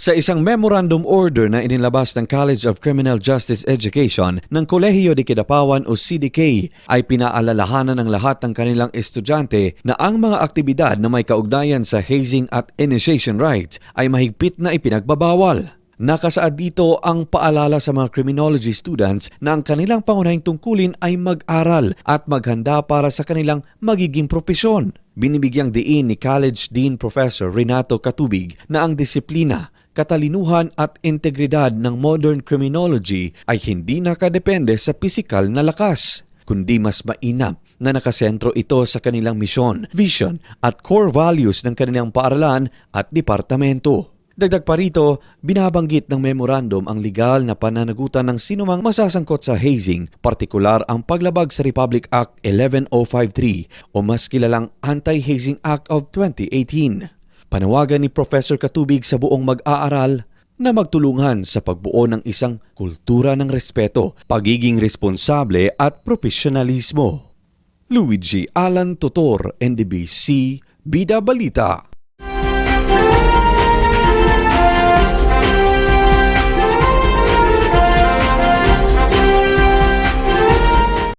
Sa isang memorandum order na inilabas ng College of Criminal Justice Education ng Kolehiyo de Kidapawan o CDK ay pinaalalahanan ng lahat ng kanilang estudyante na ang mga aktibidad na may kaugnayan sa hazing at initiation rights ay mahigpit na ipinagbabawal. Nakasaad dito ang paalala sa mga criminology students na ang kanilang pangunahing tungkulin ay mag-aral at maghanda para sa kanilang magiging propesyon. Binibigyang diin ni College Dean Professor Renato Katubig na ang disiplina, katalinuhan at integridad ng modern criminology ay hindi nakadepende sa pisikal na lakas, kundi mas mainam na nakasentro ito sa kanilang misyon, vision at core values ng kanilang paaralan at departamento. Dagdag pa rito, binabanggit ng memorandum ang legal na pananagutan ng sinumang masasangkot sa hazing, partikular ang paglabag sa Republic Act 11053 o mas kilalang Anti-Hazing Act of 2018. Panawagan ni Professor Katubig sa buong mag-aaral na magtulungan sa pagbuo ng isang kultura ng respeto, pagiging responsable at profesionalismo. Luigi Alan Totor, NDBC, Bida Balita.